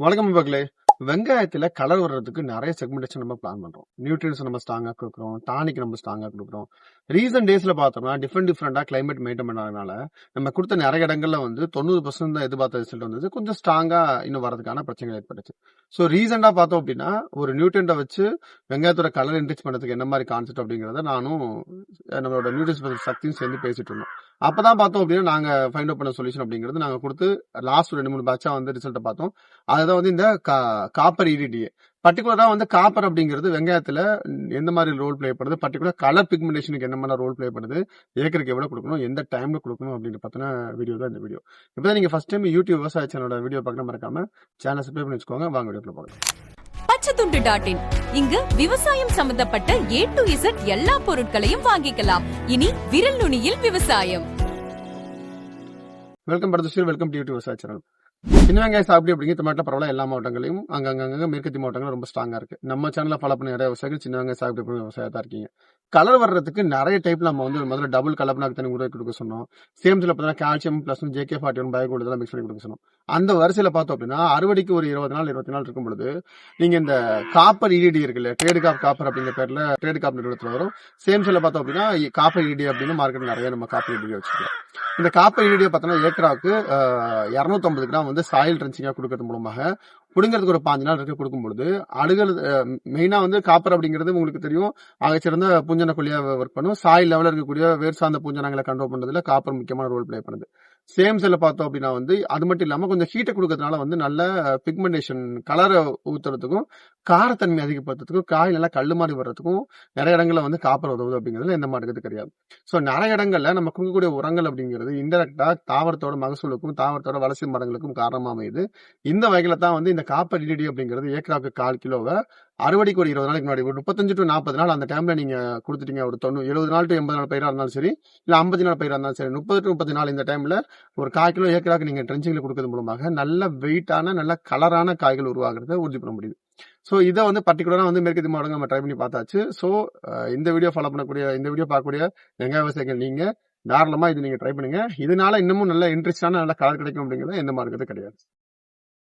வணக்கம் மக்களே வெங்காயத்துல கலர் வர்றதுக்கு நிறைய செக்மெண்டேஷன் நம்ம பிளான் பண்றோம். நியூட்ரியன்ஸ் நம்ம ஸ்ட்ராங்கா கொடுக்குறோம். டானிக் நம்ம ஸ்ட்ராங்கா கொடுக்குறோம். ரீசன்ட் டேஸ்ல பார்த்தோம்னா டிஃப்ரெண்ட் டிஃப்ரெண்டா கிளைமேட் மெயின்டைன் பண்ணாதனால நம்ம கொடுத்த நிறைய இடங்கள்ல வந்து தொண்ணூறு பர்சன்ட் தான் எதிர்பார்த்த ரிசல்ட் வந்தது. கொஞ்சம் ஸ்ட்ராங்கா இன்னும் வரதுக்கான பிரச்சனைகள் ஏற்பட்டுச்சு. ஸோ ரீசெண்டா பார்த்தோம் அப்படின்னா ஒரு நியூட்ரியன்ட்டை வச்சு வெங்காயத்தோட கலர் என்ரிச் பண்ணதுக்கு என்ன மாதிரி கான்செப்ட் அப்படிங்கறத நானும் நம்மளோட நியூட்ரிஷன் சக்தியும் சேர்ந்து பேசிட்டு இருந்தோம். அப்பதான் பார்த்தோம் அப்படின்னா நாங்க ஃபைண்ட் அவுட் பண்ண சொல்யூஷன் அப்படிங்கிறது நாங்க கொடுத்து லாஸ்ட் ரெண்டு மூணு பேட்சா வந்து ரிசல்ட்டை பார்த்தோம். அதுதான் வந்து இந்த காப்பர் இரிடிஏ பர்டிகுலரா வந்து காப்பர் அப்படிங்கிறது வெங்காயத்துல எந்த மாதிரி ரோல் ப்ளே பண்ணுது? பர்டிகுலர் கலர் பிக்மெண்டேஷனுக்கு என்ன மாதிரி ரோல் ப்ளே பண்ணுது? ஏக்கருக்கு எவ்வளவு கொடுக்கணும்? எந்த டைம்ல கொடுக்கணும்? அப்படின்னு பார்த்தோன்னா வீடியோ தான் இந்த வீடியோ இப்பதான் நீங்க ஃபர்ஸ்ட் டைம் யூடியூப் விவசாய சேனலோட வீடியோ பார்க்க மறக்காம சேனல் சப்ஸ்கிரைப் பண்ணி வச்சுக்கோங்க. வாங்க வீடியோக்குள்ள போகலாம். பச்சைத்துண்டு டாட் இன் இங்கு விவசாயம் சம்பந்தப்பட்ட ஏ டு இசட் எல்லா பொருட்களையும் வாங்கிக்கலாம். இனி விரல் நுனியில் விவசாயம். வெல்கம் பரதஸ்வீர் வெல்கம் டு யூடியூப் விவசாய சேனல் சின்ன வெங்காயம் சாப்பிட்டு அப்படிங்கிற தமிழ்நாட்டில் பரவாயில்ல. எல்லா மாவட்டங்களையும் அங்கங்கங்க மேற்கத்தி மாவட்டங்கள் ரொம்ப ஸ்ட்ராங்காக இருக்கு. நம்ம சேனலில் ஃபாலோ பண்ண நிறைய விவசாயிகள் சின்ன வெங்காயம் சாப்பிட்டு எப்படி விவசாயத்தா இருக்கீங்க. கலர் வர்றதுக்கு நிறைய டைப் நம்ம வந்து முதல்ல டபுள் கலப்பனாக்கு தண்ணி உருவாக்கி கொடுக்க சொன்னோம். சேம்ஸில் பார்த்தீங்கன்னா calcium plus JK forty one bio இதெல்லாம் மிக்ஸ் பண்ணி கொடுக்க சொன்னோம். அந்த வரிசையில பார்த்தோம் அப்படின்னா அறுவடைக்கு ஒரு இருபது நாள் இருபத்தி நாள் இருக்கும் பொழுது நீங்க இந்த காப்பர் இடிடி இருக்குல்ல ட்ரேடு காப் காப்பர் அப்படிங்கிற பேர்ல ட்ரேடு காப் நிறுவனத்தில் வரும். சில பார்த்தோம் அப்படின்னா காப்பர் இடி அப்படின்னு மார்க்கெட் நிறைய நம்ம காப்பர் இடி வச்சுக்கலாம் இந்த காப்பர் இடியை பார்த்தோம்னா ஏக்கராவுக்கு இரநூத்தம்பது கிராம் வந்து சாயில் ட்ரென்ச்சிங்காக கொடுக்கறது மூலமாக புடுங்கிறதுக்கு ஒரு பாஞ்சு நாள் இருக்க கொடுக்கும் பொழுது அழுகல் மெயினா வந்து காப்பர் அப்படிங்கிறது உங்களுக்கு தெரியும். ஆகச்சிறந்த பூஞ்சன கொல்லியா ஒர்க் பண்ணும். சாயில் லெவலில் இருக்கக்கூடிய வேர் சார்ந்த பூஞ்சனங்களை கண்ட்ரோல் பண்ணுறதுல காப்பர் முக்கியமான ரோல் ப்ளே பண்ணுது. சேம் செல்ல பார்த்தோம் அப்படின்னா வந்து அது மட்டும் இல்லாம கொஞ்சம் ஹீட்டை கொடுக்கறதுனால வந்து நல்ல பிக்மெண்டேஷன் கலரை ஊத்துறதுக்கும் காரத்தன்மை அதிகப்படுத்துறதுக்கும் காய் நல்லா கல் மாதிரி வர்றதுக்கும் நிறைய இடங்கள்ல வந்து காப்பர் உதவுது அப்படிங்கிறதுல எந்த மாட்டுக்கு கிடையாது. ஸோ நிறைய இடங்கள்ல நம்ம கொடுக்கக்கூடிய உரங்கள் அப்படிங்கிறது இன்டெரக்டா தாவரத்தோட மகசூலுக்கும் தாவரத்தோட வளர்ச்சி மரங்களுக்கும் காரணமா அமையுது. இந்த வகையில தான் வந்து இந்த காப்பர் டிடி அப்படிங்கிறது ஏக்கராக்கு கால் கிலோவை அறுவடைக்கு ஒரு இருபது நாளைக்கு முன்னாடி ஒரு முப்பத்தஞ்சு டு நாற்பது நாள் அந்த டைம்ல நீங்க கொடுத்துட்டீங்க ஒரு தொண்ணூறு எழுபது நாள் டு எண்பது நாள் பயிராக இருந்தாலும் சரி இல்ல ஐம்பது நாள் பயிராக இருந்தாலும் சரி முப்பது டு முப்பத்தி நாள் இந்த டைம்ல ஒரு கால் கிலோ ஏக்கராக்கு நீங்க ட்ரென்ச்சிங்ல கொடுக்கறது மூலமாக நல்ல வெயிட்டான நல்ல கலரான காய்கள் உருவாகிறத உறுதி பண்ண முடியுது. ஸோ இதை வந்து பர்டிகுலராக வந்து மேற்கத்தி மாவட்டம் நம்ம ட்ரை பண்ணி பார்த்தாச்சு. ஸோ இந்த வீடியோ ஃபாலோ பண்ணக்கூடிய இந்த வீடியோ பார்க்கக்கூடிய வெங்காய விவசாயிகள் நீங்க தாராளமாக இது நீங்க ட்ரை பண்ணுங்க. இதனால இன்னமும் நல்ல இன்ட்ரெஸ்டான நல்ல கலர் கிடைக்கும் அப்படிங்கிறது எந்த மார்க்கத்து கிடையாது.